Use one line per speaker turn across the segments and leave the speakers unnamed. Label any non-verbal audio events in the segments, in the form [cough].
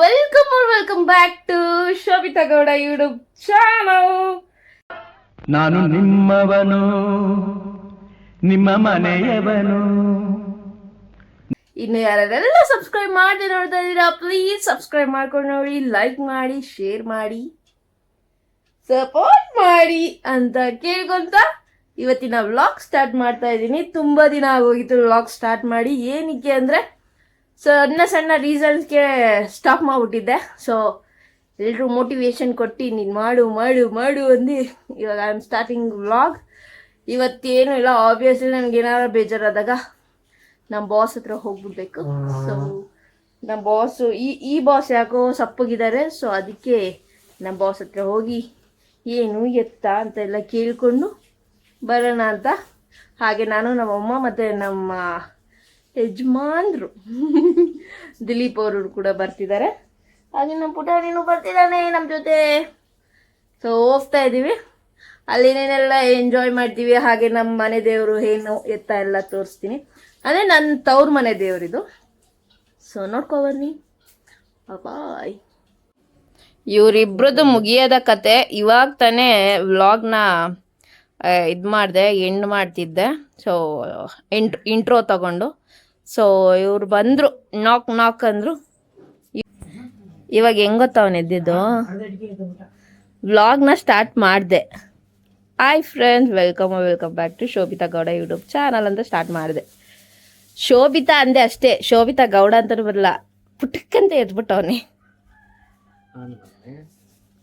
Welcome welcome back to Shobhita Gowda YouTube channel
ನಾನು ನಿಮ್ಮವನು ನಿಮ್ಮ ಮನೆಯವನು.
ಇನ್ನು ಯಾರೆಲ್ಲ ಸಬ್ಸ್ಕ್ರೈಬ್ ಮಾಡದೆ ನೋಡ್ತಾ ಇದ್ದೀರಾ ಪ್ಲೀಸ್ ಸಬ್ಸ್ಕ್ರೈಬ್ ಮಾಡ್ಕೊಂಡು ನೋಡಿ ಲೈಕ್ ಮಾಡಿ ಶೇರ್ ಮಾಡಿ ಸಪೋರ್ಟ್ ಮಾಡಿ ಅಂತ ಕೇಳ್ಕೊಂತ ಇವತ್ತಿನ ವ್ಲಾಗ್ ಸ್ಟಾರ್ಟ್ ಮಾಡ್ತಾ ಇದ್ದೀನಿ. ತುಂಬ ದಿನ ಆಗೋಗಿತ್ತು ವ್ಲಾಗ್ ಸ್ಟಾರ್ಟ್ ಮಾಡಿ. ಏನಕ್ಕೆ ಅಂದರೆ ಸಣ್ಣ ಸಣ್ಣ ರೀಸನ್ಸ್ಗೆ ಸ್ಟಾಪ್ ಮಾಡಿಬಿಟ್ಟಿದ್ದೆ. ಸೊ ಎಲ್ಲರೂ ಮೋಟಿವೇಶನ್ ಕೊಟ್ಟು ನೀನು ಮಾಡು ಮಾಡು ಮಾಡು ಅಂದು. ಇವಾಗ ಐ ಆಮ್ ಸ್ಟಾರ್ಟಿಂಗ್ ವ್ಲಾಗ್ ಇವತ್ತೇನು ಇಲ್ಲ ಆಬ್ವಿಯಸ್ಲಿ ನನಗೆ ಏನಾರು ಬೇಜಾರಾದಾಗ ನಮ್ಮ ಬಾಸ್ ಹತ್ರ ಹೋಗ್ಬಿಡ್ಬೇಕು. ಸೊ ನಮ್ಮ ಬಾಸು ಈ ಈ ಬಾಸ್ ಯಾಕೋ ಸಪ್ಪಗಿದ್ದಾರೆ ಸೊ ಅದಕ್ಕೆ ನಮ್ಮ ಬಾಸ್ ಹತ್ರ ಹೋಗಿ ಏನು ಎತ್ತ ಅಂತೆಲ್ಲ ಕೇಳಿಕೊಂಡು ಬರೋಣ ಅಂತ. ಹಾಗೆ ನಾನು, ನಮ್ಮಮ್ಮ ಮತ್ತು ನಮ್ಮ ಯಜಮಾನ್ರು. ದಿಲೀಪ್ ಅವರು ಕೂಡ ಬರ್ತಿದ್ದಾರೆ. ಹಾಗೆ ನಮ್ಮ ಪುಟಾಣಿನೂ ಬರ್ತಿದ್ದಾನೆ ನಮ್ಮ ಜೊತೆ. ಸೊ ಹೋಗ್ತಾ ಇದ್ದೀವಿ ಅಲ್ಲಿನೇನೆಲ್ಲ ಎಂಜಾಯ್ ಮಾಡ್ತೀವಿ. ಹಾಗೆ ನಮ್ಮ ಮನೆ ದೇವರು ಏನು ಎತ್ತ ಎಲ್ಲ ತೋರಿಸ್ತೀನಿ. ಅಂದರೆ ನನ್ನ ತವ್ರ ಮನೆ ದೇವರಿದು. ಸೊ ನೋಡ್ಕೊ ಬನ್ನಿ. ಬಾಯ್ ಇವರಿಬ್ರದ್ದು ಮುಗಿಯೋದ ಕತೆ. ಇವಾಗ ತಾನೇ ವ್ಲಾಗ್ನ ಇದು ಮಾಡಿದೆ ಎಂಡ್ ಮಾಡ್ತಿದ್ದೆ. ಸೊ ಇಂಟ್ ಇಂಟ್ರೋ ತಗೊಂಡು. ಸೊ ಇವ್ರು ಬಂದರು ನಾಕ್ ನಾಕ್ ಅಂದರು. ಇವಾಗ ಹೆಂಗ್ ಗೊತ್ತ ಅವನು ಎದ್ದಿದ್ದು? ವ್ಲಾಗ್ನ ಸ್ಟಾರ್ಟ್ ಮಾಡಿದೆ. Hi friends welcome welcome back to Shobhita Gowda YouTube channel ಅಂತ ಸ್ಟಾರ್ಟ್ ಮಾಡಿದೆ. ಶೋಭಿತಾ ಅಂದೆ ಅಷ್ಟೇ, ಶೋಭಿತಾ ಗೌಡ ಅಂತಲೂ ಬರಲ್ಲ ಪುಟಕ್ಕಂತ ಎದ್ಬಿಟ್ಟವನೇ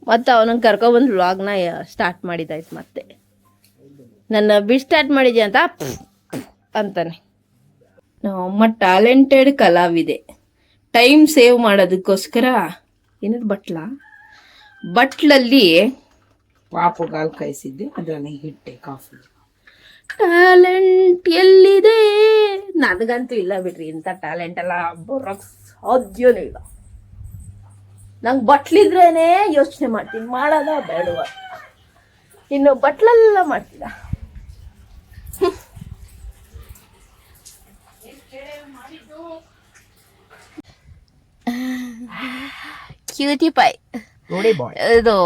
ಮತ್ತು ಅವನನ್ನು ಕರ್ಕೊಬಂದು ವ್ಲಾಗ್ನ ಸ್ಟಾರ್ಟ್ ಮಾಡಿದ್ದಾಯ್ತು ಮತ್ತೆ. ನನ್ನ ಬಿಟ್ ಸ್ಟಾರ್ಟ್ ಮಾಡಿದ್ಯಾ ಅಂತ, ಅಂತಾನೆ. ನಮ್ಮ ಟ್ಯಾಲೆಂಟೆಡ್ ಕಲಾವಿದೆ. ಟೈಮ್ ಸೇವ್ ಮಾಡೋದಕ್ಕೋಸ್ಕರ ಏನದು ಬಟ್ಲ? ಬಟ್ಲಲ್ಲಿ
ಪಾಪು ಗಾಲ್ ಕಾಯಿಸಿದ್ದೆ ಅದರಲ್ಲಿ ಹಿಟ್ಟೆ ಕಾಫಿ.
ಟ್ಯಾಲೆಂಟ್ ಎಲ್ಲಿದೆ? ನನಗಂತೂ ಇಲ್ಲ ಬಿಡ್ರಿ ಇಂಥ ಟ್ಯಾಲೆಂಟ್ ಎಲ್ಲ ಬರೋಕ್ ಸಾಧ್ಯನೂ ಇಲ್ಲ. ನಂಗೆ ಬಟ್ಲಿದ್ರೇನೆ ಯೋಚನೆ ಮಾಡ್ತೀನಿ ಮಾಡೋದ ಬೇಡವ. ಇನ್ನು ಬಟ್ಲೆಲ್ಲ ಮಾಡ್ತೀನ ಕ್ಯೂಟಿ ಪೈ
ಬಾಯ್
ಇದು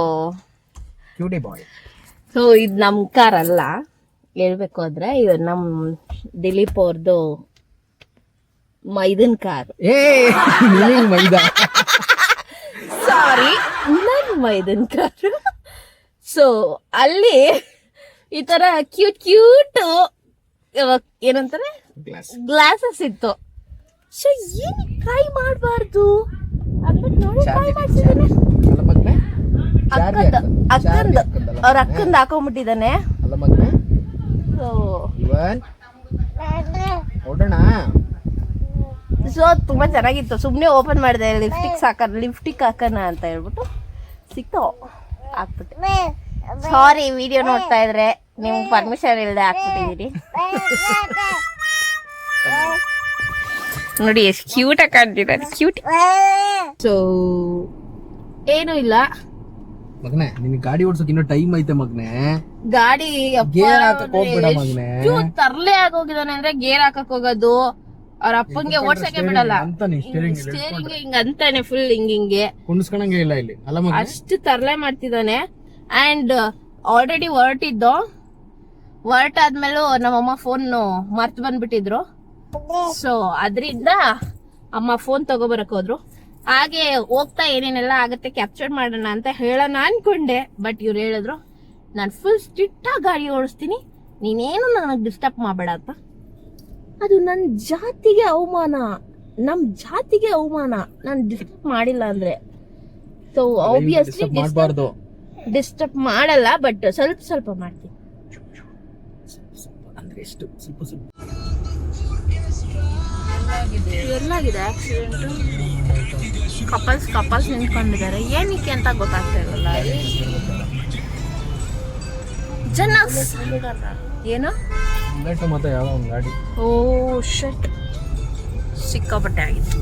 ಕ್ಯೂಟಿ ಬಾಯ್
ಸೊ ಇದು ನಮ್ಮ ಕಾರ್ ಅಲ್ಲ ಹೇಳ್ಬೇಕು ಅಂದ್ರೆ ಇದು ನಮ್ಮ ದಿಲೀಪ್ ಅವ್ರದ್ದು ಮೈದನ್ ಕಾರ್. ಸಾರಿ ನನ್ನ ಮೈದನ್ ಕಾರ್. ಸೊ ಅಲ್ಲಿ ಈ ತರ ಕ್ಯೂಟ್ ಕ್ಯೂಟ್ ಏನಂತಾರೆ?
ಗ್ಲಾಸ್
ಗ್ಲಾಸಸ್ ಇತ್ತು. ಸೊ ಏನ್ ಟ್ರೈ ಮಾಡಬಾರ್ದು? ಅಕ್ಕಂದು ಅವ್ರ ಅಕ್ಕಂದು ಹಾಕೊಂಡ್ಬಿಟ್ಟಿದ್ದಾನೆ
ಅಲ್ಲ ಮಗ್ನೆ?
ಸೊ.
ಇವನ್?
ಸೊ ತುಂಬಾ ಚೆನ್ನಾಗಿತ್ತು. ಸುಮ್ಮನೆ ಓಪನ್ ಮಾಡಿದೆ ಲಿಫ್ಟಿಕ್ ಹಾಕೋಣ ಲಿಫ್ಟಿಕ್ ಹಾಕೋಣ ಅಂತ ಹೇಳ್ಬಿಟ್ಟು ಸಿಕ್ತು. ಹಾಕ್ಬಿಟ್ಟೆ. ಸಾರಿ ವಿಡಿಯೋ ನೋಡ್ತಾ ಇದ್ರೆ ನಿಮ್ಗೆ ಪರ್ಮಿಷನ್ ಇಲ್ಲದೆ ಹಾಕ್ಬಿಟ್ಟಿದ್ದೀರಿ ನೋಡಿ ಎಷ್ಟು ಕ್ಯೂಟ್ ಆಗಿ ಕಾಣ್ತಿದ್ದಾರೆ ಕ್ಯೂಟ್ ಸೊ ಏನು ಇಲ್ಲ.
ಮಗ್ನೆ ನಿನ್ ಗಾಡಿ ಓಡಿಸೋಕೆ ಇನ್ನೂ ಟೈಮ್ ಐತೆ ಮಗ್ನೆ.
ಗಾಡಿ
ಗೇರ್ ಹಾಕಕ್ ಹೋಗ್ಬೇಡ ಮಗ್ನೆ.
ತರ್ಲೆ ಆಗೋಗಿದಾನೆ ಅಂದ್ರೆ ಗೇರ್ ಹಾಕಕ್ ಹೋಗೋದು. ಅವ್ರ ಅಪ್ಪಂಗೆ ಓಡ್ಸಕ್ಕೆ ಬಿಡಲ್ಲ.
ಅಂತಾನೆ ಸ್ಟೇರಿಂಗ್
ಸ್ಟೇರಿಂಗ್ ಹಿಂಗ ಅಂತಾನೆ ಫುಲ್ ಹಿಂಗ್ ಹಿಂಗೆ.
ಕುಣಿಸ್ಕೊಳಂಗೆ ಇಲ್ಲ ಇಲ್ಲಿ. ಅಲ್ಲ ಮಗ್ನೆ?
ಅಷ್ಟು ತರ್ಲೆ ಮಾಡ್ತಿದ್ದಾನೆ. And already ಹೊರಟಿದ್ದು. ಹೊರಟಾದ್ಮೇಲೂ ನಮ್ಮಮ್ಮ ಫೋನ್ ಮರ್ತ್ ಬಂದ್ಬಿಟ್ಟಿದ್ರು. ಸೊ ಅದರಿಂದ ಅಮ್ಮ ಫೋನ್ ತಗೋಬರಕ್ ಹೋದ್ರು. ಹಾಗೆ ಹೋಗ್ತಾ ಏನೇನೆಲ್ಲ ಆಗುತ್ತೆ ಕ್ಯಾಪ್ಚರ್ ಮಾಡೋಣ ಅಂತ ಹೇಳೋಣ ಅನ್ಕೊಂಡೆ. ಬಟ್ ಇವ್ರು ಹೇಳಿದ್ರು ನಾನು ಫುಲ್ ಸ್ಟ್ರಿಕ್ಟ್ ಆಗಿ ಗಾಡಿ ಓಡಿಸ್ತೀನಿ. ನೀನೇನು ನನಗೆ ಡಿಸ್ಟರ್ಬ್ ಮಾಡಬೇಡ ಅಂತ. ಅದು ನನ್ನ ಜಾತಿಗೆ ಅವಮಾನ. ನಮ್ಮ ಜಾತಿಗೆ ಅವಮಾನ. ನಾನು ಡಿಸ್ಟರ್ಬ್ ಮಾಡಿಲ್ಲ ಅಂದ್ರೆ. ಸೊ ಆಬ್ವಿಯಸ್ಲಿ
ಮಾಡಬಾರ್ದು.
ಡಿಸ್ಟರ್ಬ್ ಮಾಡಲ್ಲ ಬಟ್ ಸ್ವಲ್ಪ ಸ್ವಲ್ಪ ಮಾಡ್ತೀನಿ.
ಅಂದ್ರೆ ಎಷ್ಟು? ಸ್ವಲ್ಪ ಸ್ವಲ್ಪ.
ಎಲ್ಲಾಗಿದೆ. ಆಕ್ಸಿಡೆಂಟ್ ಕಪಲ್ಸ್ ಕಪಲ್ಸ್ ನಿಂತ್ಕೊಂಡಿದ್ದಾರೆ. ಏನಕ್ಕೆ ಅಂತ ಗೊತ್ತಾಗ್ತಾ ಇರಲ್ಲ. ಜನ ಏನು? ಓ ಶಟ್ ಸಿಕ್ಕಾಪಟ್ಟೆ ಆಗಿತ್ತು.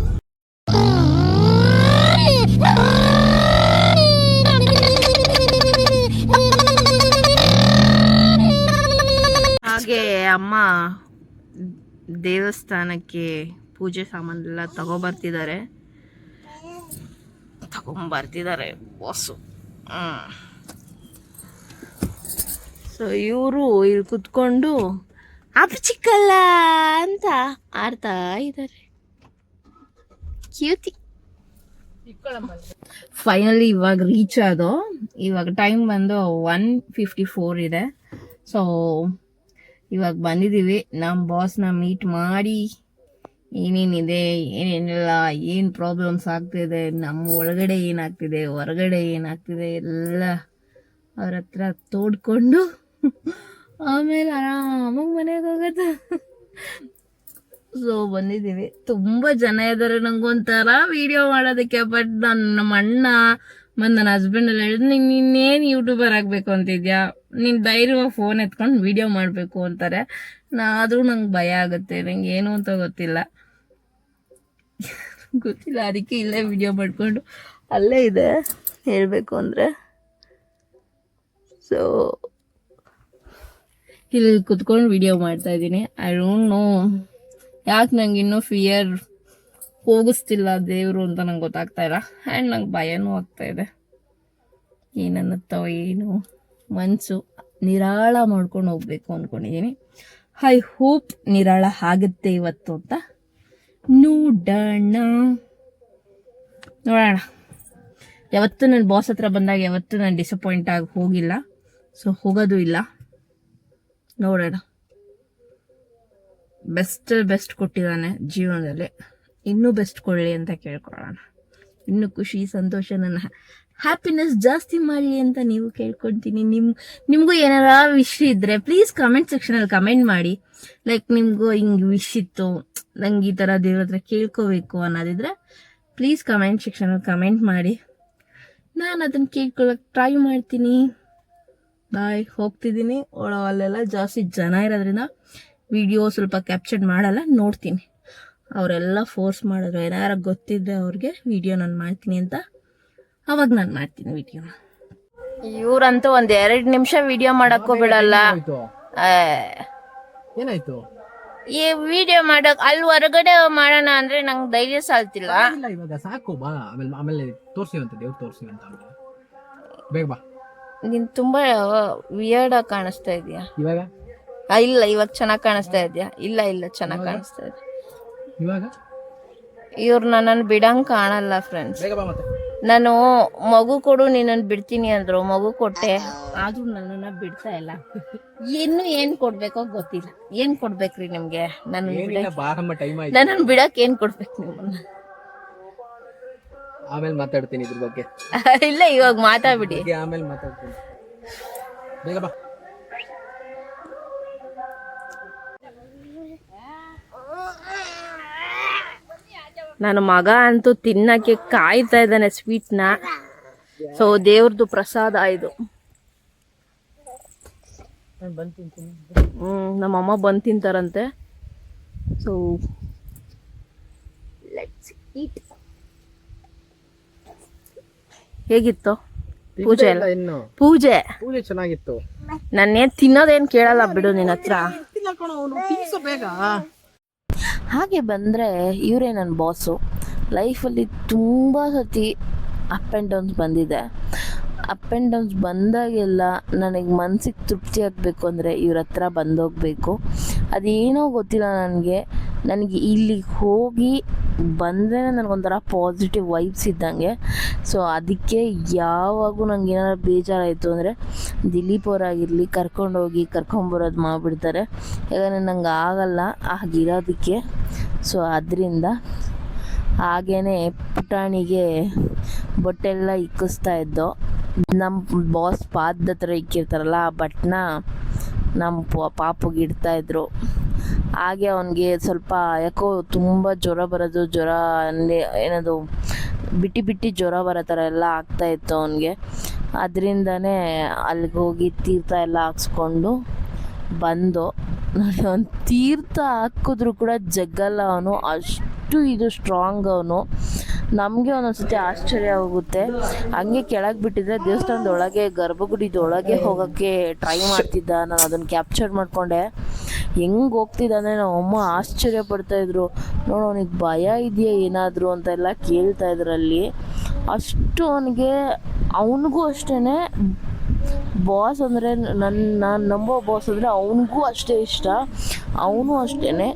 ಹಾಗೆ ಅಮ್ಮ ದೇವಸ್ಥಾನಕ್ಕೆ ಪೂಜೆ ಸಾಮಾನೆಲ್ಲ ತಗೊಬರ್ತಿದ್ದಾರೆ ತಗೊಂಬರ್ತಿದ್ದಾರೆ ಬಾಸು ಸೊ ಇವರು ಇಲ್ಲಿ ಕುತ್ಕೊಂಡು ಅಪ್ಪ ಚಿಕ್ಕಲ್ಲ ಅಂತ ಆಡ್ತಾ ಇದ್ದಾರೆ ಕ್ಯೂತಿ ಫೈನಲಿ ಇವಾಗ ರೀಚ್ ಆದೋ, ಇವಾಗ ಟೈಮ್ ಬಂದು ಒನ್ ಫಿಫ್ಟಿ ಫೋರ್ ಇದೆ. ಸೊ ಇವಾಗ ಬಂದಿದ್ದೀವಿ ನಮ್ಮ ಬಾಸ್ನ ಮೀಟ್ ಮಾಡಿ. ಏನೇನಿದೆ, ಏನೇನಿಲ್ಲ, ಏನು ಪ್ರಾಬ್ಲಮ್ಸ್ ಆಗ್ತಿದೆ, ನಮ್ಮ ಒಳಗಡೆ ಏನಾಗ್ತಿದೆ, ಹೊರಗಡೆ ಏನಾಗ್ತಿದೆ, ಎಲ್ಲ ಅವ್ರ ಹತ್ರ ತೋಡ್ಕೊಂಡು ಆಮೇಲೆ ಆರಾಮಾಗಿ ಮನೆಗೆ ಹೋಗೋದು. ಸೊ ಬಂದಿದ್ದೀವಿ. ತುಂಬ ಜನ ಇದ್ದಾರೆ ನಂಗೊಂಥರ ವಿಡಿಯೋ ಮಾಡೋದಕ್ಕೆ ಬಟ್ ನಾನು ನಮ್ಮ ಅಣ್ಣ ಮತ್ತು ನನ್ನ ಹಸ್ಬೆಂಡ್ ಎಲ್ಲ ಹೇಳಿದ್ರು, ನೀನು ಇನ್ನೇನು ಯೂಟ್ಯೂಬರ್ ಆಗಬೇಕು ಅಂತಿದ್ಯಾ? ನೀನು ಧೈರ್ಯವಾಗಿ ಫೋನ್ ಎತ್ಕೊಂಡು ವಿಡಿಯೋ ಮಾಡಬೇಕು ಅಂತಾರೆ. ನಾ ಆದರೂ ನಂಗೆ ಭಯ ಆಗುತ್ತೆ. ನಂಗೆ ಏನು ಅಂತ ಗೊತ್ತಿಲ್ಲ. ಗೊತ್ತಿಲ್ಲ, ಅದಕ್ಕೆ ಇಲ್ಲೇ ವಿಡಿಯೋ ಮಾಡಿಕೊಂಡು ಅಲ್ಲೇ ಇದೆ, ಹೇಳಬೇಕು ಅಂದರೆ. ಸೊ ಇಲ್ಲಿ ಕುತ್ಕೊಂಡು ವಿಡಿಯೋ ಮಾಡ್ತಾ ಇದ್ದೀನಿ. ಐ ಡೋಂಟ್ ನೋ ಯಾಕೆ ನಂಗೆ ಇನ್ನೂ ಫಿಯರ್ ಹೋಗಿಸ್ತಿಲ್ಲ ದೇವರು ಅಂತ ನಂಗೆ ಗೊತ್ತಾಗ್ತಾ ಇಲ್ಲ. ಆ್ಯಂಡ್ ನಂಗೆ ಭಯನೂ ಆಗ್ತಾ ಇದೆ. ಏನನ್ನುತ್ತೋ ಏನು. ಮನಸ್ಸು ನಿರಾಳ ಮಾಡ್ಕೊಂಡು ಹೋಗ್ಬೇಕು ಅಂದ್ಕೊಂಡಿದ್ದೀನಿ ಐ ಹೋಪ್ ನಿರಾಳ ಆಗುತ್ತೆ ಇವತ್ತು ಅಂತ ನೋಡೋಣ. ನೋಡೋಣ. ಯಾವತ್ತೂ ನನ್ನ ಬಾಸ್ ಹತ್ರ ಬಂದಾಗ ಯಾವತ್ತೂ ನಾನು ಡಿಸಪಾಯಿಂಟ್ ಆಗಿ ಹೋಗಿಲ್ಲ. ಸೊ ಹೋಗೋದು ಇಲ್ಲ. ನೋಡೋಣ. ಬೆಸ್ಟ್ ಬೆಸ್ಟ್ ಕೊಟ್ಟಿದ್ದಾನೆ ಜೀವನದಲ್ಲಿ. ಇನ್ನೂ ಬೆಸ್ಟ್ ಕೊಡಲಿ ಅಂತ ಕೇಳ್ಕೊಳ್ಳೋಣ. ಇನ್ನೂ ಖುಷಿ, ಸಂತೋಷ, ನನ್ನ ಹ್ಯಾಪಿನೆಸ್ ಜಾಸ್ತಿ ಮಾಡಲಿ ಅಂತ ನೀವು ಕೇಳ್ಕೊಳ್ತೀನಿ. ನಿಮ್, ನಿಮಗೂ ಏನಾರ ವಿಶ್ ಇದ್ದರೆ ಪ್ಲೀಸ್ ಕಮೆಂಟ್ ಸೆಕ್ಷನಲ್ಲಿ ಕಮೆಂಟ್ ಮಾಡಿ. ಲೈಕ್ ನಿಮಗೂ ಹಿಂಗೆ ವಿಶ್ ಇತ್ತು. ನಂಗೆ ಈ ಥರ ದೇವ್ರ ಹತ್ರ ಕೇಳ್ಕೋಬೇಕು ಅನ್ನೋದಿದ್ರೆ ಪ್ಲೀಸ್ ಕಮೆಂಟ್ ಸೆಕ್ಷನಲ್ಲಿ ಕಮೆಂಟ್ ಮಾಡಿ. ನಾನು ಅದನ್ನು ಕೇಳ್ಕೊಳ್ಳೋಕೆ ಟ್ರೈ ಮಾಡ್ತೀನಿ. ಬಾಯ್ ಹೋಗ್ತಿದ್ದೀನಿ. ಒಳ ಅಲ್ಲೆಲ್ಲ ಜಾಸ್ತಿ ಜನ ಇರೋದ್ರಿಂದ ವಿಡಿಯೋ ಸ್ವಲ್ಪ ಕ್ಯಾಪ್ಚರ್ ಮಾಡಲ್ಲ ನೋಡ್ತೀನಿ. ಅವರೆಲ್ಲ ಫೋರ್ಸ್ ಮಾಡಿದ್ರು. ಏನಾರ ಗೊತ್ತಿದ್ರೆ ಅವ್ರಿಗೆ ವಿಡಿಯೋ ನಾನು ಮಾಡ್ತೀನಿ ಅಂತ. ಅವಾಗ ನಾನು ಮಾಡ್ತೀನಿ ವಿಡಿಯೋ ಇವ್ರಂತೂ ಒಂದ್ ಎರಡು ನಿಮಿಷ ವಿಡಿಯೋ ಮಾಡಕ್ಕೂ ಬಿಡಲ್ಲ.
ಏನಾಯ್ತು?
ಈ ವಿಡಿಯೋ ಮಾಡಕ್ ಅಲ್ಲಿ ಹೊರಗಡೆ ಮಾಡೋಣ ಅಂದ್ರೆ ನಂಗೆ ಧೈರ್ಯ ಸಾಲ್ತಿಲ್ಲ.
ಇಲ್ಲ ಇವಾಗ ಸಾಕು ಬಾ ಆಮೇಲೆ ಆಮೇಲೆ ತೋರ್ಸಿವಂತ ದೇವ್ರು ತೋರ್ಸಿವಂತ ಬೇಗ ಬಾ.
ನೀನ್ ತುಂಬಾ ವಿಯರ್ಡ್ ಆಗಿ ಕಾಣಿಸ್ತಾ ಇದೀಯಾ?
ಇವಾಗ?
ಆ, ಇಲ್ಲ ಇವಾಗ ಚೆನ್ನಾಗಿ ಕಾಣಿಸ್ತಾ ಇದೆಯಾ? ಇಲ್ಲ ಇಲ್ಲ ಚೆನ್ನಾಗಿ ಕಾಣಿಸ್ತಾ ಇದೆ.
ಇವಾಗ?
ಇವ್ರು ನನ್ನನ್ನು ಬಿಡಂಗ್ ಕಾಣಲ್ಲ ಫ್ರೆಂಡ್ಸ್
ಬೇಗ ಬಾ ಮತ್ತೆ.
ನಾನು ಮಗು ಕೊಡು ನಿನ್ನನ್ನು ಬಿಡ್ತೀನಿ ಅಂದ್ರು. ಮಗು ಕೊಟ್ಟೆ. ಆದ್ರೂ ನನ್ನನ್ನ ಬಿಡ್ತಾ ಇಲ್ಲ. ಇನ್ನು ಏನ್ ಕೊಡ್ಬೇಕೋ ಗೊತ್ತಿಲ್ಲ. ಏನ್ ಕೊಡ್ಬೇಕ್ರಿ ನಿಮ್ಗೆ? ನನ್ನ ಬಿಡಕ್ ಏನ್ ಕೊಡ್ಬೇಕು ನಿಮ್ಮನ್ನ?
ಆಮೇಲೆ ಮಾತಾಡ್ತೀನಿ ಇದ್ರ ಬಗ್ಗೆ.
ಇಲ್ಲ ಇವಾಗ ಮಾತಾಡ್ಬಿಡಿ.
ಆಮೇಲೆ ಮಾತಾಡ್ತೀನಿ. ಬೇಗ ಬಾ.
ನನ್ನ ಮಗ ಅಂತೂ ತಿನ್ನಕ್ಕೆ ಕಾಯ್ತಾ ಇದ್ದಾನೆ ಸ್ವೀಟ್ನ. ಸೊ ದೇವ್ರದ್ದು ಪ್ರಸಾದ ಇದು. ಹ್ಮ್ ನಮ್ಮಮ್ಮ ಬಂದು ತಿಂತಾರಂತೆ. ಸೊ ಲೆಟ್ಸ್ ಈಟ್ ಹೇಗಿತ್ತು? ಪೂಜೆ ಎಲ್ಲ? ಪೂಜೆ?
ಪೂಜೆ ಚೆನ್ನಾಗಿತ್ತು.
ನನ್ನೇನ್ ತಿನ್ನೋದೇನ್ ಕೇಳಲ್ಲ ಬಿಡು ನಿನ್ನ ಹತ್ರ.
ಬೇಗ.
ಹಾಗೆ ಬಂದರೆ ಇವರೇ ನನ್ನ ಬಾಸು ಲೈಫಲ್ಲಿ ತುಂಬ ಸತಿ ಅಪ್ ಆ್ಯಂಡ್ ಡೌನ್ಸ್ ಬಂದಿದೆ. ಅಪ್ ಆ್ಯಂಡ್ ಡೌನ್ಸ್ ಬಂದಾಗೆಲ್ಲ ನನಗೆ ಮನಸ್ಸಿಗೆ ತೃಪ್ತಿ ಆಗಬೇಕು ಅಂದರೆ ಇವ್ರ ಹತ್ರ ಬಂದೋಗಬೇಕು. ಅದೇನೋ ಗೊತ್ತಿಲ್ಲ ನನಗೆ. ನನಗೆ ಇಲ್ಲಿಗೆ ಹೋಗಿ ಬಂದರೆ ನನಗೊಂಥರ ಪಾಸಿಟಿವ್ ವೈಬ್ಸ್ ಇದ್ದಂಗೆ. ಸೊ ಅದಕ್ಕೆ ಯಾವಾಗೂ ನಂಗೆ ಏನಾದ್ರು ಬೇಜಾರಾಯಿತು ಅಂದರೆ ದಿಲೀಪ್ ಅವರಾಗಿರಲಿ ಕರ್ಕೊಂಡೋಗಿ ಕರ್ಕೊಂಬರೋದು ಮಾಡಿಬಿಡ್ತಾರೆ. ಯಾಕಂದರೆ ನಂಗೆ ಆಗಲ್ಲ ಆಗಿರೋದಕ್ಕೆ ಸೊ ಅದರಿಂದ ಹಾಗೇ ಪುಟಾಣಿಗೆ ಬಟ್ಟೆಲ್ಲ ಇಕ್ಕಿಸ್ತಾ ಇದ್ದೋ ನಮ್ಮ ಬಾಸ್ ಪಾದದ ಹತ್ರ ಇಕ್ಕಿರ್ತಾರಲ್ಲ ಆ ಬಟ್ಟನ್ನ ನಮ್ಮ ಪಾಪಗೆ ಇಡ್ತಾಯಿದ್ರು ಹಾಗೆ ಅವನಿಗೆ ಸ್ವಲ್ಪ ಯಾಕೋ ತುಂಬ ಜ್ವರ ಬರೋದು, ಜ್ವರ ಅಲ್ಲಿ ಏನದು ಬಿಟ್ಟು ಬಿಟ್ಟು ಜ್ವರ ಬರೋ ಥರ ಎಲ್ಲ ಆಗ್ತಾ ಇತ್ತು ಅವನಿಗೆ. ಅದರಿಂದನೇ ಅಲ್ಲಿಗೆ ಹೋಗಿ ತೀರ್ಥ ಎಲ್ಲ ಹಾಕ್ಸ್ಕೊಂಡು ಬಂದು ನೋಡಿ ಅವ್ನು ತೀರ್ಥ ಹಾಕಿದ್ರು ಕೂಡ ಜಗ್ಗಲ್ಲ ಅವನು, ಅಷ್ಟು ಇದು ಸ್ಟ್ರಾಂಗ್ ಅವನು. ನಮಗೆ ಒಂದೊಂದ್ಸತಿ ಆಶ್ಚರ್ಯ ಆಗುತ್ತೆ. ಹಂಗೆ ಕೆಳಗೆ ಬಿಟ್ಟಿದ್ರೆ ದೇವಸ್ಥಾನದೊಳಗೆ, ಗರ್ಭಗುಡಿದೊಳಗೆ ಹೋಗೋಕ್ಕೆ ಟ್ರೈ ಮಾಡ್ತಿದ್ದ. ನಾನು ಅದನ್ನು ಕ್ಯಾಪ್ಚರ್ ಮಾಡಿಕೊಂಡೆ. ಹೆಂಗೆ ಹೋಗ್ತಿದ್ದಾನೆ ಅಂದರೆ ನಮ್ಮಮ್ಮ ಆಶ್ಚರ್ಯ ಪಡ್ತಾಯಿದ್ರು ನೋಡು, ಅವನಿಗೆ ಭಯ ಇದೆಯಾ ಏನಾದರೂ ಅಂತೆಲ್ಲ ಕೇಳ್ತಾ ಇದ್ರಲ್ಲಿ ಅಷ್ಟು ಅವನಿಗೆ, ಅವನಿಗೂ ಅಷ್ಟೇ ಬಾಸ್ ಅಂದರೆ ನನ್ನ ನಾನು ನಂಬೋ ಬಾಸ್ ಅಂದರೆ ಅವನಿಗೂ ಅಷ್ಟೇ ಇಷ್ಟ. ಅವನು ಅಷ್ಟೇ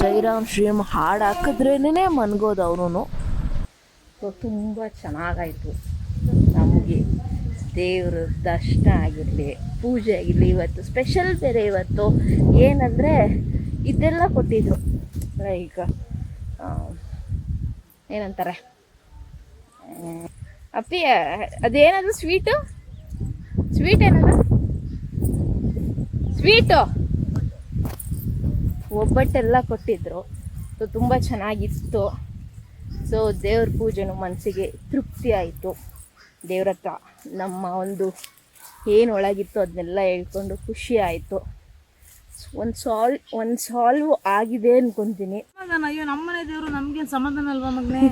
ಜೈರಾಮ್ ಶ್ರೀಮ್ ಹಾಡು ಹಾಕಿದ್ರೇನೆ ಮನ್ಗೋದು ಅವನು ಸೊ, ತುಂಬ ಚೆನ್ನಾಗಾಯಿತು. ದೇವ್ರ ದರ್ಶನ ಆಗಿರಲಿ, ಪೂಜೆ ಆಗಿರಲಿ, ಇವತ್ತು ಸ್ಪೆಷಲ್ ಬೇರೆ ಇವತ್ತು. ಏನಂದರೆ, ಇದೆಲ್ಲ ಕೊಟ್ಟಿದ್ರು. ಲೈಕ್ ಏನಂತಾರೆ? ಅಪ್ಪಿ ಅದೇನದು ಸ್ವೀಟು ಸ್ವೀಟ್ ಏನದು? ಸ್ವೀಟು ಒಬ್ಬಟ್ಟೆಲ್ಲ ಕೊಟ್ಟಿದ್ರು. ಸೊ ತುಂಬ ಚೆನ್ನಾಗಿತ್ತು. ಸೊ ದೇವ್ರ ಪೂಜೆನೂ ಮನಸ್ಸಿಗೆ ತೃಪ್ತಿ ಆಯಿತು. ದೇವ್ರ ಹತ್ರ ನಮ್ಮ ಒಂದು ಏನು ಒಳಗಿತ್ತು ಅದನ್ನೆಲ್ಲ ಹೇಳ್ಕೊಂಡು ಖುಷಿ ಆಯಿತು. ಒಂದು ಸಾಲ್ವ್ ಒಂದು ಸಾಲ್ವ್ ಆಗಿದೆ ಅನ್ಕೊಂತೀನಿ.
ಸಮಾಧಾನ ಅಯ್ಯೋ ನಮ್ಮನೆ ದೇವರು ನಮಗೆ ಸಮಾಧಾನ ಅಲ್ವಾ ಮಗನೇ?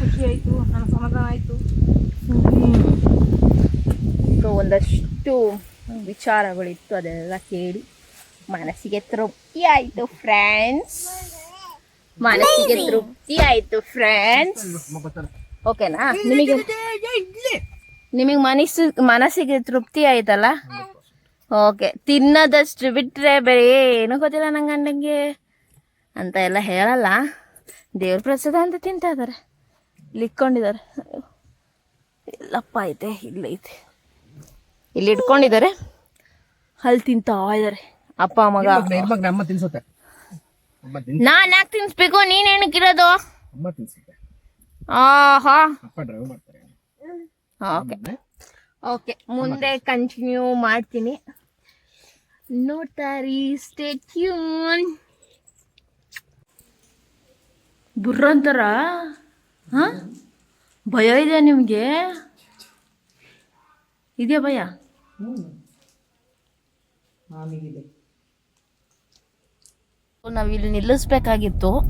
ಖುಷಿ ಆಯಿತು ನನಗೆ ಸಮಾಧಾನ ಆಯಿತು.
ಸೊ ಒಂದಷ್ಟು ವಿಚಾರಗಳಿತ್ತು ಅದೆಲ್ಲ ಕೇಳಿ ಮನಸ್ಸಿಗೆ ತೃಪ್ತಿ ಆಯಿತು ಫ್ರೆಂಡ್ಸ್ ಮನಸ್ಸಿಗೆ ತೃಪ್ತಿ ಆಯಿತು ಫ್ರೆಂಡ್ಸ್ ಓಕೆನಾ ನಿಮಗೆ ನಿಮಗೆ ಮನಸ್ಸು ಮನಸ್ಸಿಗೆ ತೃಪ್ತಿ ಆಯ್ತಲ್ಲ? ಓಕೆ ತಿನ್ನೋದಷ್ಟು ಬಿಟ್ಟರೆ ಬೇರೆ ಏನು ಗೊತ್ತಿಲ್ಲ ನಂಗೆ ಗಂಡಂಗೆ ಅಂತ ಎಲ್ಲ ಹೇಳಲ್ಲ. ದೇವ್ರ ಪ್ರಸಾದ ಅಂತ ತಿಂತಾ ಇದ್ದಾರೆ ಇಲ್ಲಿ ಇಟ್ಕೊಂಡಿದ್ದಾರೆ ಇಲ್ಲಪ್ಪ ಐತೆ ಇಲ್ಲೈತೆ ಇಲ್ಲಿ ಇಟ್ಕೊಂಡಿದ್ದಾರೆ ಅಲ್ಲಿ ತಿಂತಾ ಇದ್ದಾರೆ ಅಪ್ಪ ಮಗ ನಾನು ಯಾಕೆ ತಿನ್ಸ್ಬೇಕು? ನೀನ್ ಏನಕ್ಕಿರೋದು
ಅಮ್ಮ ತಿನ್ಸುತ್ತೆ.
ಆಹಾ. ಓಕೆ ಓಕೆ ಮುಂದೆ ಕಂಟಿನ್ಯೂ ಮಾಡ್ತೀನಿ. ನೋಡ್ತಾರಿ ಸ್ಟೇ ಬುರ್ರಂತಾರ ಹಾಂ? ಭಯ ಇದೆ ನಿಮಗೆ? ಇದೆಯಾ ಭಯ? ನಾವಿಲ್ಲಿ ನಿಲ್ಲಿಸ್ಬೇಕಾಗಿತ್ತು.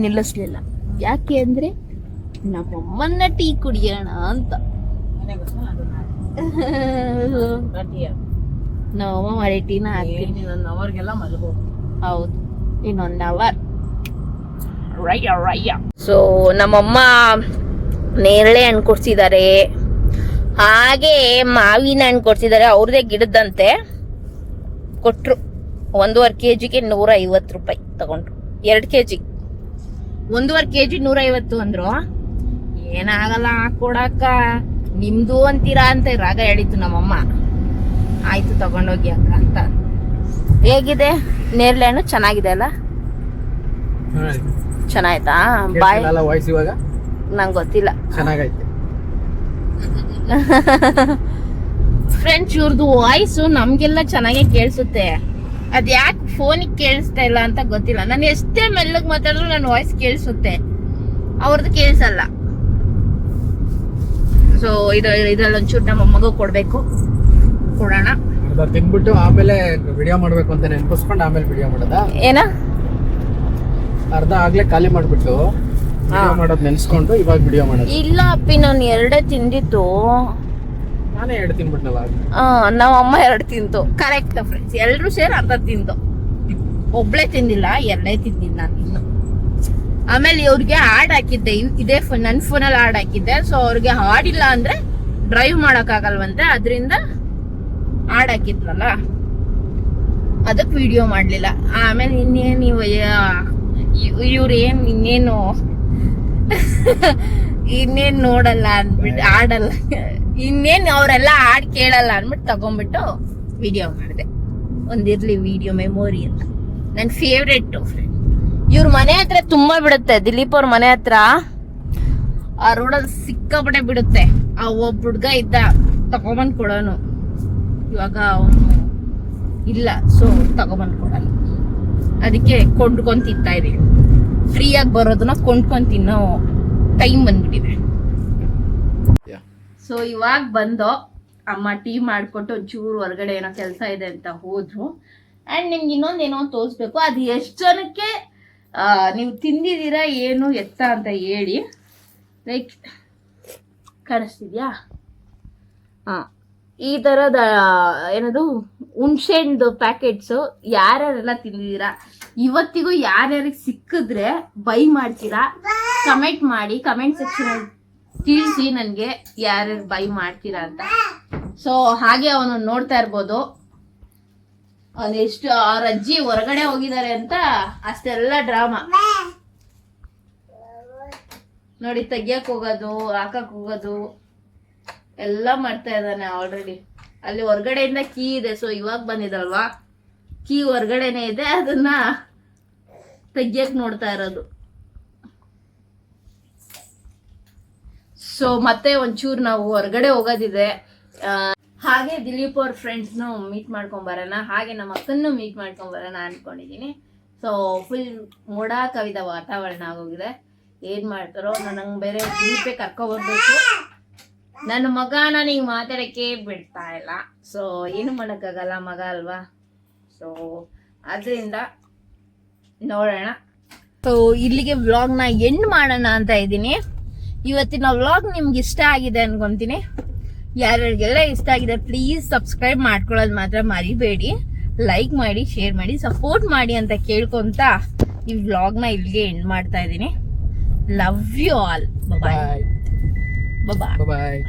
ನಿಲ್ಲಿಸ್ಲಿಲ್ಲ. ಯಾಕೆ ಅಂದರೆ ನಮ್ಮಮ್ಮನ್ನ ಟೀ ಕುಡಿಯೋಣ ಅಂತ. ನಮ್ಮಮ್ಮ ಮಾಡಿ ಟೀನ ಹಾಕ್ತೀನಿ
ನನ್ನ ಅವರಿಗೆಲ್ಲ ಮಲಗೋ.
ಹೌದು. ಇನ್ನೊಂದು ಅವರ್ ರಯ್ಯ ರಯ್ಯ ಸೊ ನಮ್ಮಮ್ಮ ನೇರಳೆ ಹಣ್ಣು ಕೊಡ್ಸಿದ್ದಾರೆ ಹಾಗೆ ಮಾವಿನ ಹಣ್ಣು ಕೊಡ್ಸಿದ್ದಾರೆ ಅವ್ರದೇ ಗಿಡದಂತೆ ಕೊಟ್ರು. ಒಂದೂವರೆ ಕೆ ಜಿಗೆ ನೂರ ಐವತ್ತು ರೂಪಾಯಿ ತಗೊಂಡ್ರು. ಎರಡು ಕೆ ಜಿ ಒಂದೂವರೆ ಕೆ ಜಿ ನೂರ ಐವತ್ತು ಅಂದ್ರು. ಏನಾಗಲ್ಲ ಕೊಡಕ್ಕ. ನಿಮ್ದು ಅಂತೀರಾ ಅಂತ ರಾಗ ಹೇಳಿತ್ತು ನಮ್ಮಮ್ಮ. ಆಯ್ತು ತಗೊಂಡೋಗಿ ಅಕ್ಕ ಅಂತ. ಹೇಗಿದೆ? ನೇರಳೆ ಹಣ್ಣು ಚೆನ್ನಾಗಿದೆ ಅಲ್ಲ? ಚೆನ್ನಾಯ್ತಾ? ಬಾಯ್. ನಂಗೆ ಗೊತ್ತಿಲ್ಲ.
ಚೆನ್ನಾಗೈತೆ.
ಫ್ರೆಂಡ್ಸ್ ಇವ್ರದ್ದು ವಾಯ್ಸು ನಮ್ಗೆಲ್ಲ ಚೆನ್ನಾಗೇ ಕೇಳಿಸುತ್ತೆ. ಅದ್ ಯಾಕೆ ಫೋನಿಗೆ ಕೇಳಿಸ್ತಾ ಇಲ್ಲ ಅಂತ ಗೊತ್ತಿಲ್ಲ. ನಾನು ಎಷ್ಟೇ ಮೆಲ್ಲಗ್ ಮಾತಾಡಿದ್ರು ನನ್ನ ವಾಯ್ಸ್ ಕೇಳಿಸುತ್ತೆ. ಅವ್ರದ್ದು ಕೇಳಿಸಲ್ಲ. ಸೊ ಇದು ಇದ್ರಲ್ಲಿ ಒಂಚೂರು ನಮ್ಮ ಮಗು ಕೊಡ್ಬೇಕು. ಕೊಡೋಣ.
ಅರ್ಧ ತಿನ್ಬಿಟ್ಟು ಆಮೇಲೆ ವಿಡಿಯೋ ಮಾಡಬೇಕು ಅಂತ ನೆನ್ಪಿಸ್ಕೊಂಡು ಆಮೇಲೆ ವಿಡಿಯೋ ಮಾಡೋದಾ?
ಏನ?
ಅರ್ಧ ಆಗ್ಲೇ ಖಾಲಿ ಮಾಡ್ಬಿಟ್ಟು ಮಾಡೋದ್ ನೆನ್ಸ್ಕೊಂಡು ಇವಾಗ ವಿಡಿಯೋ ಮಾಡೋದು.
ಇಲ್ಲ ಅಪ್ಪಿ ನಾನು ಎರಡೇ ತಿಂದಿತ್ತು
ನಾನೇ ಎರಡು ತಿನ್ಬಿಟ್ನಲ್ಲ
ನಮ್ಮ ಅಮ್ಮ ಎರಡು ತಿಂತು. ಕರೆಕ್ಟ್ ಫ್ರೆಂಡ್ಸ್ ಎಲ್ಲರೂ ಸೇರಿ ಅರ್ಧ ತಿಂದು. ಒಬ್ಳೆ ತಿಂದಿಲ್ಲ ಎರಡೇ ತಿಂದಿಲ್ಲ ನಾನು ಇನ್ನು. ಆಮೇಲೆ ಇವ್ರಿಗೆ ಆಡ್ ಹಾಕಿದ್ದೆ. ಇದೇ ಫೋನ್ ನನ್ನ ಫೋನಲ್ಲಿ ಆಡ್ ಹಾಕಿದ್ದೆ. ಸೊ ಅವ್ರಿಗೆ ಹಾಡಿಲ್ಲ ಅಂದ್ರೆ ಡ್ರೈವ್ ಮಾಡೋಕ್ಕಾಗಲ್ವಂತೆ ಆಗಲ್ವಂತೆ. ಅದರಿಂದ ಆಡ್ ಹಾಕಿದ್ರಲ್ಲ ಅದಕ್ಕೆ ವಿಡಿಯೋ ಮಾಡ್ಲಿಲ್ಲ. ಆಮೇಲೆ ಇನ್ನೇನು ಇವ ಇವ್ರು ಏನ್ ಇನ್ನೇನು [laughs] ಇನ್ನೇನ್ ನೋಡಲ್ಲ ಅಂದ್ಬಿಟ್ಟು ಆಡಲ್ಲ ಇನ್ನೇನ್ ಅವರೆಲ್ಲ ಹಾಡ್ ಕೇಳಲ್ಲ ಅಂದ್ಬಿಟ್ಟು ತಗೊಂಡ್ಬಿಟ್ಟು ವಿಡಿಯೋ ಮಾಡಿದೆ. ಒಂದಿರ್ಲಿ ವಿಡಿಯೋ ಮೆಮೊರಿ ಅಂತ. ನನ್ನ ಫೇವ್ರೆಟ್ ಫ್ರೆಂಡ್ ಇವ್ರ ಮನೆ ಹತ್ರ ತುಂಬಾ ಬಿಡುತ್ತೆ ದಿಲೀಪ್ ಅವ್ರ ಮನೆ ಹತ್ರ. ಆ ರೋಡಲ್ಲಿ ಸಿಕ್ಕಾಪಟ್ಟೆ ಬಿಡುತ್ತೆ. ಆ ಒಬ್ಬ ಹುಡ್ಗ ಇದ್ದ ತಗೊಂಬಂದ್ ಕೊಡೋನು. ಇವಾಗ ಅವನು ಇಲ್ಲ ಸೊ ತಗೊಂಬಂದ್ ಕೊಡಲ್ಲ. ಅದಕ್ಕೆ ಕೊಂಡ್ಕೊಂಡ್ ತಿಂತಾ ಇದೀವಿ ಫ್ರೀಯಾಗಿ ಬರೋದನ್ನ ಕೊಂಡ್ಕೊಂಡ್ ತಿನ್ನೋ ಟೈಮ್ ಬಂದ್ಬಿಟ್ಟಿದೆ. ಸೊ ಇವಾಗ ಬಂದು ಅಮ್ಮ ಟೀ ಮಾಡ್ಕೊಟ್ಟು ಒಂಚೂರು ಹೊರಗಡೆ ಏನೋ ಕೆಲಸ ಇದೆ ಅಂತ ಹೋದ್ರು. ಆ್ಯಂಡ್ ನಿಮ್ಗೆ ಇನ್ನೊಂದೇನೋ ತೋರಿಸ್ಬೇಕು. ಅದು ಎಷ್ಟು ಜನಕ್ಕೆ ನೀವು ತಿಂದಿದ್ದೀರಾ ಏನು ಎತ್ತ ಅಂತ ಹೇಳಿ ಲೈಕ್ ಕಾಣಿಸ್ತಿದ್ಯಾ? ಹಾಂ ಈ ಥರದ ಏನದು, ಹುಣ್ಸೆಹಣ್ಣು ಪ್ಯಾಕೆಟ್ಸು ಯಾರ್ಯಾರೆಲ್ಲ ತಿಂದಿದ್ದೀರಾ? ಇವತ್ತಿಗೂ ಯಾರ್ಯಾರಿಗೆ ಸಿಕ್ಕಿದ್ರೆ ಬೈ ಮಾಡ್ತೀರಾ? ಕಮೆಂಟ್ ಮಾಡಿ ಕಮೆಂಟ್ ಸೆಕ್ಷನ್ ತಿಳಿಸಿ ನನಗೆ ಯಾರ್ಯಾರು ಬೈ ಮಾಡ್ತೀರಾ ಅಂತ. ಸೊ ಹಾಗೆ ಅವನು ನೋಡ್ತಾ ಇರ್ಬೋದು. ಅವ್ನು ಎಷ್ಟು ಅವ್ರ ಅಜ್ಜಿ ಹೊರಗಡೆ ಹೋಗಿದ್ದಾರೆ ಅಂತ ಅಷ್ಟೆಲ್ಲ ಡ್ರಾಮಾ. ನೋಡಿ ತೆಗಿಯಕ್ ಹೋಗೋದು ಹಾಕಕ್ ಹೋಗೋದು ಎಲ್ಲ ಮಾಡ್ತಾ ಇದ್ದಾನೆ ಆಲ್ರೆಡಿ ಅಲ್ಲಿ ಹೊರಗಡೆಯಿಂದ ಕೀ ಇದೆ ಸೊ ಇವಾಗ ಬಂದಿದಲ್ವಾ? ಕೀ ಹೊರಗಡೆನೆ ಇದೆ ಅದನ್ನ ತೆಗಿಯಕ್ ನೋಡ್ತಾ ಇರೋದು. ಸೊ ಮತ್ತೆ ಒಂಚೂರು ನಾವು ಹೊರಗಡೆ ಹೋಗೋದಿದೆ. ಆ, ಹಾಗೆ ದಿಲೀಪ್ ಅವ್ರ ಫ್ರೆಂಡ್ಸ್ನು ಮೀಟ್ ಮಾಡ್ಕೊಂಡ್ ಬರೋಣ, ಹಾಗೆ ನಮ್ಮ ಅಕ್ಕನ್ನು ಮೀಟ್ ಮಾಡ್ಕೊಂಡ್ ಬರೋಣ ಅನ್ಕೊಂಡಿದೀನಿ. ಸೊ ಫುಲ್ ಮೋಡ ಕವಿದ ವಾತಾವರಣ ಆಗೋಗಿದೆ. ಏನ್ ಮಾಡ್ತಾರೋ ನನಗೆ ಬೇರೆ ದಿಲೀಪೇ ಕರ್ಕೊಬರ್ಬೇಕು ನನ್ನ ಮಗ ನನಗೆ ಮಾತಾಡಕ್ಕೆ ಬಿಡ್ತಾ ಇಲ್ಲ. ಸೊ ಏನು ಮಾಡೋಕ್ಕಾಗಲ್ಲ ಮಗ ಅಲ್ವಾ? ಸೊ ಅದರಿಂದ ನೋಡೋಣ. ಸೊ ಇಲ್ಲಿಗೆ ವ್ಲಾಗ್ನ ಎಂಡ್ ಮಾಡೋಣ ಅಂತ ಇದ್ದೀನಿ. ಇವತ್ತಿನ ವ್ಲಾಗ್ ನಿಮ್ಗೆ ಇಷ್ಟ ಆಗಿದೆ ಅನ್ಕೊಂತೀನಿ. ಯಾರ್ಯಾರಿಗೆಲ್ಲ ಇಷ್ಟ ಆಗಿದೆ ಪ್ಲೀಸ್ ಸಬ್ಸ್ಕ್ರೈಬ್ ಮಾಡ್ಕೊಳ್ಳೋದು ಮಾತ್ರ ಮರಿಬೇಡಿ. ಲೈಕ್ ಮಾಡಿ ಶೇರ್ ಮಾಡಿ ಸಪೋರ್ಟ್ ಮಾಡಿ ಅಂತ ಕೇಳ್ಕೊಂತ ಈ ವ್ಲಾಗ್ನ ಇಲ್ಲಿಗೆ ಎಂಡ್ ಮಾಡ್ತಾ ಇದ್ದೀನಿ. Love you all bye
bye
bye
bye